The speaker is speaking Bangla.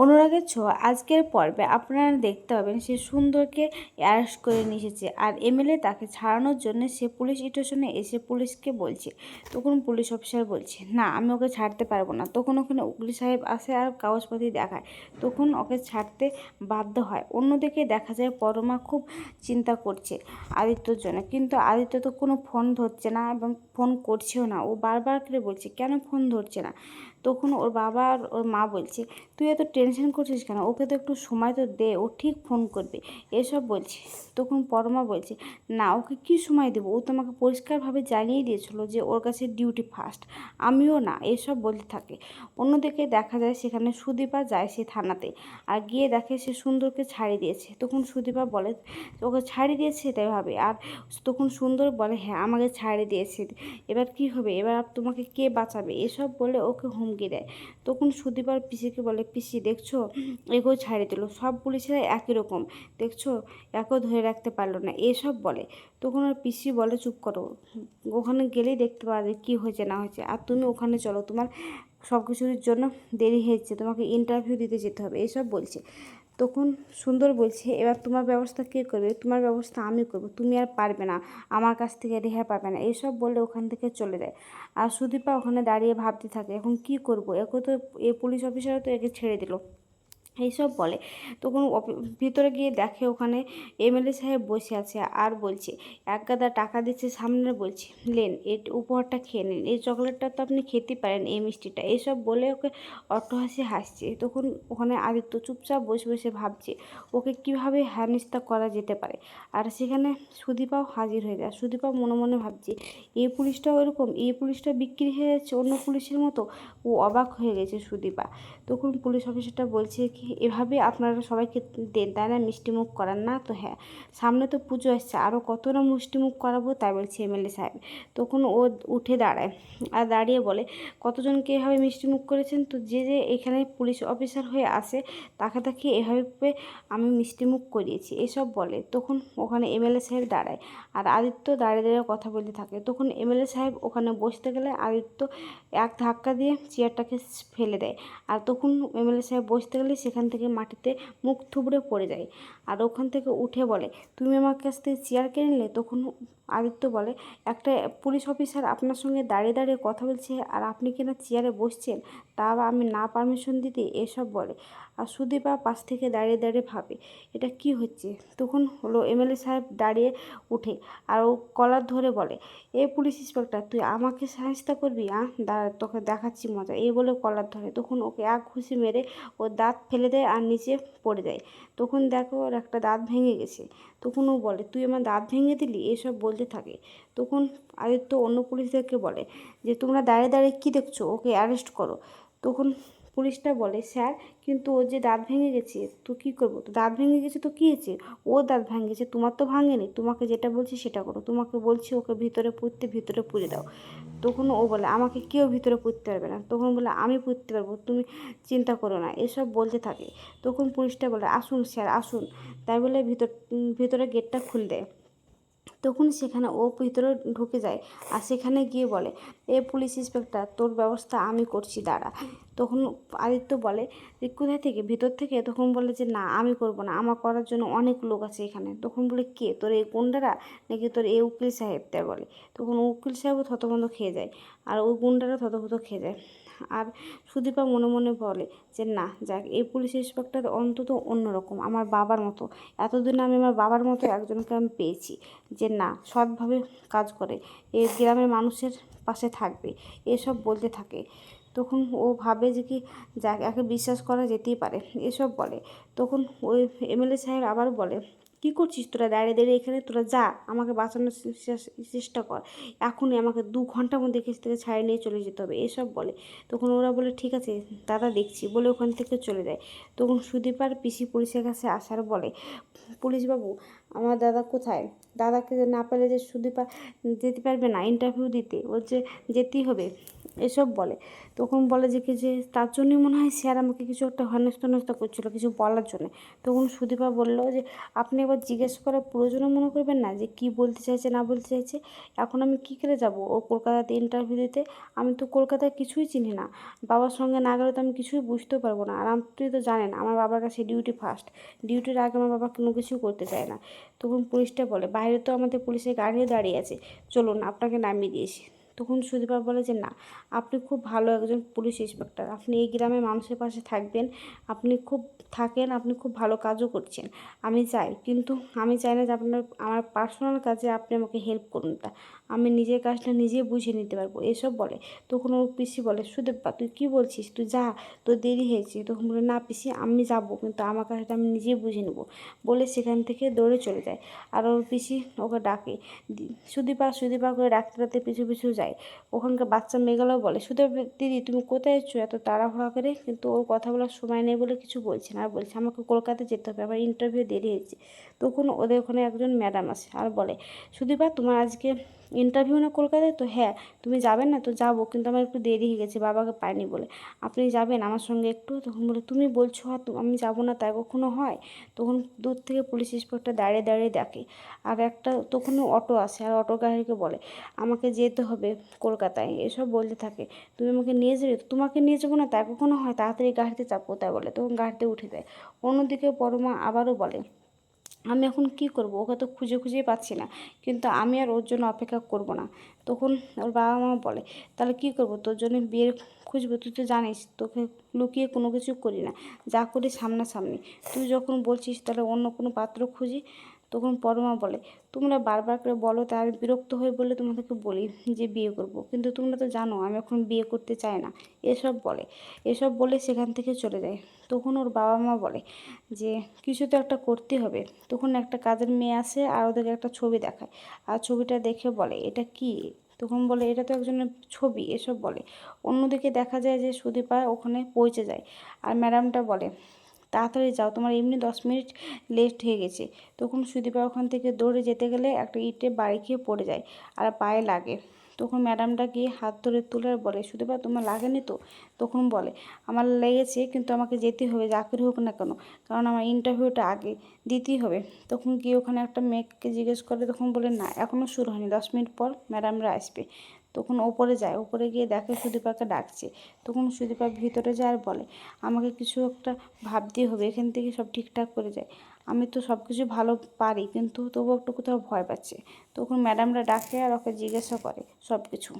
অনুরাগের ছোঁয়া আজকের পর্বে আপনারা দেখতে পাবেন সে সুন্দরকে অ্যারেস্ট করে নিয়ে এসেছে আর এমএলএ তাকে ছাড়ানোর জন্য সে পুলিশ স্টেশনে এসে পুলিশকে বলছে, তখন পুলিশ অফিসার বলছে, না, আমি ওকে ছাড়তে পারব না। তখন ওখানে উকিল সাহেব আসে আর কাগজপাতি দেখায়, তখন ওকে ছাড়তে বাধ্য হয়। অন্যদিকে দেখা যায় পরমা খুব চিন্তা করছে আদিত্যর জন্য, কিন্তু আদিত্য তো কোনো ফোন ধরছে না এবং ফোন করছেও না। ও বারবার করে বলছে, কেন ফোন ধরছে না? তখন ওর বাবা আর ওর মা বলছে, তুই এত টেনশন করছিস কেন? ওকে তো একটু সময় তো দে, ও ঠিক ফোন করবে। এসব বলছে। তখন পরমা বলছে, না, ওকে কী সময় দেবো? ও তোমাকে পরিষ্কারভাবে জানিয়ে দিয়েছিল যে ওর কাছে ডিউটি ফার্স্ট আমিও না, এসব বলতে থাকে। অন্যদিকে দেখা যায় সেখানে সুদীপা যায় সে থানাতে আর গিয়ে দেখে সে সুন্দরকে ছাড়িয়ে দিয়েছে। তখন সুদীপা বলে, ওকে ছাড়িয়ে দিয়েছে তাই ভাবে? আর তখন সুন্দর বলে হ্যাঁ আমাকে ছাড়িয়ে দিয়েছে। এবার কি হবে? এবার তোমাকে কে বাঁচাবে? এসব বলে ওকে হুমকি দেয়। তখন সুদীপার পিসিকে বলে, পিসি, দেখছ? এগো ছাড়িয়ে দিল। সব পুলিশেরা একই রকম। দেখছ? একও ধরে রাখতে পারল না। এসব বলে। তখন আর পিসি বলে, চুপ করো। ওখানে গেলেই দেখতে যায় কী হয়েছে, না হয়েছে। আর তুমি ওখানে চলো। তোমার সব কিছুর জন্য দেরি হয়েছে। তোমাকে ইন্টারভিউ দিতে যেতে হবে। এসব বলছে। তখন সুন্দর বলছে, এবার তোমার ব্যবস্থা কে করবে? তোমার ব্যবস্থা আমি করব। তুমি আর পারবে না। আমার কাছ থেকে রেহা পাবে না। এইসব বলে ওখান থেকে চলে যায়। আর সুদীপা ওখানে দাঁড়িয়ে ভাবতে থাকে, এখন কি করব? একে তো, এ পুলিশ অফিসারও তো একে ছেড়ে দিল। এইসব বলে। তখন ভিতরে গিয়ে দেখে ওখানে এমএলএ সাহেব বসে আছে আর বলছে, এক গাদা টাকা দিচ্ছে সামনে বলছে, লেন এই উপহারটা খেয়ে নিন, এই চকলেটটা তো আপনি খেতে পারেন, এই মিষ্টিটা। এইসব বলে ওকে অট্টহাসি হাসছে। তখন ওখানে আদিত্য চুপচাপ বসে বসে ভাবছে, ওকে কীভাবে হেনস্থা করা যেতে পারে? আর সেখানে সুদীপাও হাজির হয়ে যায়। সুদীপা মনে মনে ভাবছে এই পুলিশটাও এরকম এই পুলিশটা বিক্রি হয়ে যাচ্ছে অন্য পুলিশের মতো? ও অবাক হয়ে গেছে সুদীপা। তখন পুলিশ অফিসারটা বলছে কি এভাবে আপনারা সবাইকে দেন, তাই না? মিষ্টিমুখ করান না? তো হ্যাঁ সামনে তো পুজো আসছে। আরও কত না মিষ্টিমুখ করাবো, তাই বলছে এমএলএ সাহেব। তখন ও উঠে দাঁড়ায় আর দাঁড়িয়ে বলে, কতজনকে এভাবে মিষ্টিমুখ করেছেন? তো যে যে এখানে পুলিশ অফিসার হয়ে আসে, তাকে তাকে এভাবে আমি মিষ্টিমুখ করিয়েছি, এসব বলে। তখন ওখানে এমএলএ সাহেব দাঁড়ায় আর আদিত্য দাঁড়িয়ে দাঁড়িয়ে কথা বলতে থাকে। তখন এমএলএ সাহেব ওখানে বসতে গেলে আদিত্য এক ধাক্কা দিয়ে চেয়ারটাকে ফেলে দেয়। আর তখন এমএলএ সাহেব বসতে গেলে সেখান থেকে মাটিতে মুখ থুবড়ে পড়ে যায় আর ওখান থেকে উঠে বলে, তুমি আমার কাছ থেকে চেয়ার কিনে নিলে? তখন আদিত্য বলে, একটা পুলিশ অফিসার আপনার সঙ্গে দাঁড়িয়ে দাঁড়িয়ে কথা বলছে আর আপনি কিনা চেয়ারে বসছেন? তা আমি না পারমিশন দিতে এসব বলে আর সুদীপা পাশ থেকে দাঁড়িয়ে দাঁড়িয়ে ভাবে, এটা কি হচ্ছে? তখন হলো এমএলএ সাহেব দাঁড়িয়ে উঠে আর ও কলার ধরে বলে, এ পুলিশ ইন্সপেক্টর, তুই আমাকে সাহায্য করবি আ দাঁড়া, তোকে দেখাচ্ছি মজা। এই বলে কলার ধরে। তখন ওকে এক ঘুষি মেরে ও দাঁত ফেলে দেয় আর নিচে পড়ে যায়। তখন দেখো ওর একটা দাঁত ভেঙে গেছে। তখন ও বলে, তুই আমার দাঁত ভেঙে দিলি? এসব বলতে থাকে। তখন আদিত্য অন্য পুলিশদেরকে বলে যে, তোমরা দাঁড়িয়ে দাঁড়িয়ে কী দেখছ? ওকে অ্যারেস্ট করো। তখন পুলিশটা বলে, স্যার, কিন্তু ওর যে দাঁত ভেঙে গেছে, তো কী করব? তো দাঁত ভেঙে গেছে তো কী হয়েছে? ও দাঁত ভেঙে গেছে, তোমার তো ভাঙেনি। তোমাকে যেটা বলছি সেটা করো। তোমাকে বলছি ওকে ভিতরে পুঁততে, ভিতরে পুড়ে দাও। তখন ও বলে, আমাকে কেউ ভিতরে পুঁততে পারবে না। তখন বলে, আমি পুঁততে পারব, তুমি চিন্তা করো না। এসব বলতে থাকে। তখন পুলিশটা বলে, আসুন, স্যার, আসুন। তাই বলে ভিতর ভিতরে গেটটা খুলে দেয়। তখন সেখানে ও ভিতরে ঢুকে যায় আর সেখানে গিয়ে বলে, এ পুলিশ ইন্সপেক্টর, তোর ব্যবস্থা আমি করছি, দাঁড়া। তখন আদিত্য বলে, যে কোথায় থেকে? ভিতর থেকে? তখন বলে যে, না, আমি করব না, আমার করার জন্য অনেক লোক আছে এখানে। তখন বলে, কে? তোর এই গুন্ডারা? নাকি তোর এই উকিল সাহেব? তাই বলে। তখন উকিল সাহেবও থতবন্ধ খেয়ে যায়, আর ওই গুন্ডারা থতভত খেয়ে যায়। আর সুদীপা মনে মনে বলে যে, না, যাক, এই পুলিশ ইন্সপেক্টর অন্তত অন্যরকম, আমার বাবার মতো। এতদিন আমি আমার বাবার মতো একজনকে আমি পেয়েছি যে, না, সৎভাবে কাজ করে। এ গ্রামের মানুষের পাশে থাকবে, এসব বলতে থাকে। তখন ও ভাবে যে কি, যাক বিশ্বাস করা যেতেই পারে। এসব বলে। তখন ওই এমএলএ সাহেব আবার বলে কী করছিস তোরা? দাঁড়িয়ে দাঁড়িয়ে এখানে তোরা যা, আমাকে বাঁচানোর চেষ্টা কর। এখনই আমাকে দু ঘণ্টার মধ্যে এখান থেকে ছাড়িয়ে নিয়ে চলে যেতে হবে, এসব বলে। তখন ওরা বলে, ঠিক আছে, দাদা দেখছি, বলে ওখান থেকে চলে যায়। তখন সুদীপার পিসি পুলিশের কাছে আসার বলে, পুলিশবাবু, আমার দাদা কোথায়? দাদাকে না পেলে যে সুদীপা যেতে পারবে না ইন্টারভিউ দিতে। যে যেতেই হবে। এসব বলে। তখন বলে যে কি যে, তার জন্যই মনে হয় স্যার আমাকে কিছু একটা হেনস্থা হেনস্থা করছিল কিছু বলার জন্য। তখন সুদীপা বলল যে, আপনি এবার জিজ্ঞেস করার প্রয়োজনও মনে করবেন না যে, কি বলতে চাইছে, না বলতে চাইছে। এখন আমি কী করে যাব ও কলকাতাতে ইন্টারভিউ দিতে? আমি তো কলকাতায় কিছুই চিনি না। বাবার সঙ্গে না গেলে তো আমি কিছুই বুঝতেও পারব না। আর আপনি তো জানেন, আমার বাবার কাছে ডিউটি ফার্স্ট ডিউটির আগে আমার বাবা কোনো কিছু করতে চায় না। তখন পুলিশটা বলে, বাইরে তো আমাদের পুলিশের গাড়িও দাঁড়িয়ে আছে। চলুন, আপনাকে নামিয়ে দিয়েছি। তখন সুদীপা বলে যে, না, আপনি খুব ভালো একজন পুলিশ ইন্সপেক্টর। আপনি এই গ্রামে মানুষের পাশে থাকবেন। আপনি খুব থাকেন, আপনি খুব ভালো কাজও করছেন। আমি চাই, কিন্তু আমি চাই না যে আপনার, আমার পার্সোনাল কাজে আপনি আমাকে হেল্প করুন। তা আমি নিজের কাজটা নিজে বুঝে নিতে পারব। এসব বলে। তখন ওর পিসি বলে, সুদীপা, তুই কী বলছিস? তুই যা, তোর দেরি হয়েছে তখন বলে, না পিসি, আমি যাব, কিন্তু আমার কাজটা আমি নিজেই বুঝে নেব। বলে সেখান থেকে দৌড়ে চলে যায়। আর ওর পিসি ওকে ডাকে। সুদীপা সুদীপা করে ডাকতে ডাকতে পিছু পিছু যায়। ওখানকার বাচ্চা মেয়েগুলোও বলে শুধু দিদি, তুমি কোথায় এসছো এত তাড়াহুড়া করে? কিন্তু ওর কথা বলার সময় নেই বলে কিছু বলছে না। আর বলছে, আমাকে কলকাতায় যেতে হবে, আমার ইন্টারভিউ দেরি হয়েছে। তখন ওদের ওখানে একজন ম্যাডাম আসে আর বলে সুদীপা তোমার আজকে ইন্টারভিউ না কলকাতায়? তো হ্যাঁ তুমি যাবেন না? তো যাব, কিন্তু আমার একটু দেরি হয়ে গেছে, বাবাকে পাইনি বলে। আপনি যাবেন আমার সঙ্গে একটু? তখন বলে, তুমি বলছো আর আমি যাব না, তাই কখনো হয়? তখন দূর থেকে পুলিশ ইন্সপেক্টর দাঁড়িয়ে দাঁড়িয়ে দেখে। আর একটা তখন অটো আসে, আর অটো গাড়িকে বলে, আমাকে যেতে হবে কলকাতায়। এসব বলতে থাকে। তুমি আমাকে নিয়ে যাবে? তোমাকে নিয়ে যাব না, তাই কখনো হয়? তাড়াতাড়ি গাড়িতে চাপো, তাই বলে। তখন গাড়িতে উঠে দেয় অন্যদিকে পরমা আবারও বলে আমি এখন কি করব? ওকে তো খুঁজে খুঁজেই পাচ্ছি না। কিন্তু আমি আর ওর জন্য অপেক্ষা করব না। তখন ওর বাবা মা বলে, তাহলে কি করব? তোর জন্য বিয়ের খুঁজবো? তুই তো জানিস, তোকে লুকিয়ে কোনো কিছু করি না। যা করি সামনাসামনি। তুই যখন বলছিস তাহলে অন্য কোনো পাত্র খুঁজি। তখন পরমা বলে, তোমরা বারবার করে বলো তাই আমি বিরক্ত হয়ে বলে তোমাদেরকে বলি যে বিয়ে করব। কিন্তু তোমরা তো জানো আমি এখন বিয়ে করতে চাই না। এসব বলে। এসব বলে সেখান থেকে চলে যায়। তখন ওর বাবা মা বলে যে, কিছু তো একটা করতে হবে। তখন একটা কাজের মেয়ে আসে আর ওদেরকে একটা ছবি দেখায়। আর ছবিটা দেখে বলে, এটা কি? তখন বলে, এটা তো একজনের ছবি। এসব বলে। অন্যদিকে দেখা যায় যে সুদীপা ওখানে পৌঁছে যায়। আর ম্যাডামটা বলে তাড়াতাড়ি যাও, তোমার এমনি দশ মিনিট লেট হয়ে গেছে। তখন সুদীপা ওখান থেকে দৌড়ে যেতে গেলে একটা ইটে বাড়ি খেয়ে পড়ে যায় আর পায়ে লাগে। তখন ম্যাডামটা গিয়ে হাত ধরে তুলে বলে, সুদীপা, তোমার লাগেনি তো? তখন বলে, আমার লেগেছে, কিন্তু আমাকে যেতে হবে, যা করে হোক না কেন, কারণ আমার ইন্টারভিউটা আগে দিতেই হবে। তখন গিয়ে ওখানে একটা মেয়েকে জিজ্ঞেস করে, তখন বলে, না এখনও শুরু হয়নি, দশ মিনিট পর ম্যাডামরা আসবে। তখন ওপরে যায়, ওপরে গিয়ে দেখে সুদীপাকে ডাকছে। তখন সুদীপা ভিতরে যায় আর বলে, আমাকে কিছু একটা ভাবতে হবে, এখান থেকে সব ঠিকঠাক করে যায়। আমি তো সব কিছু ভালো পারি, কিন্তু তবুও একটু কোথাও ভয় পাচ্ছে। তখন ম্যাডামরা ডাকে আর ওকে জিজ্ঞাসা করে সব কিছু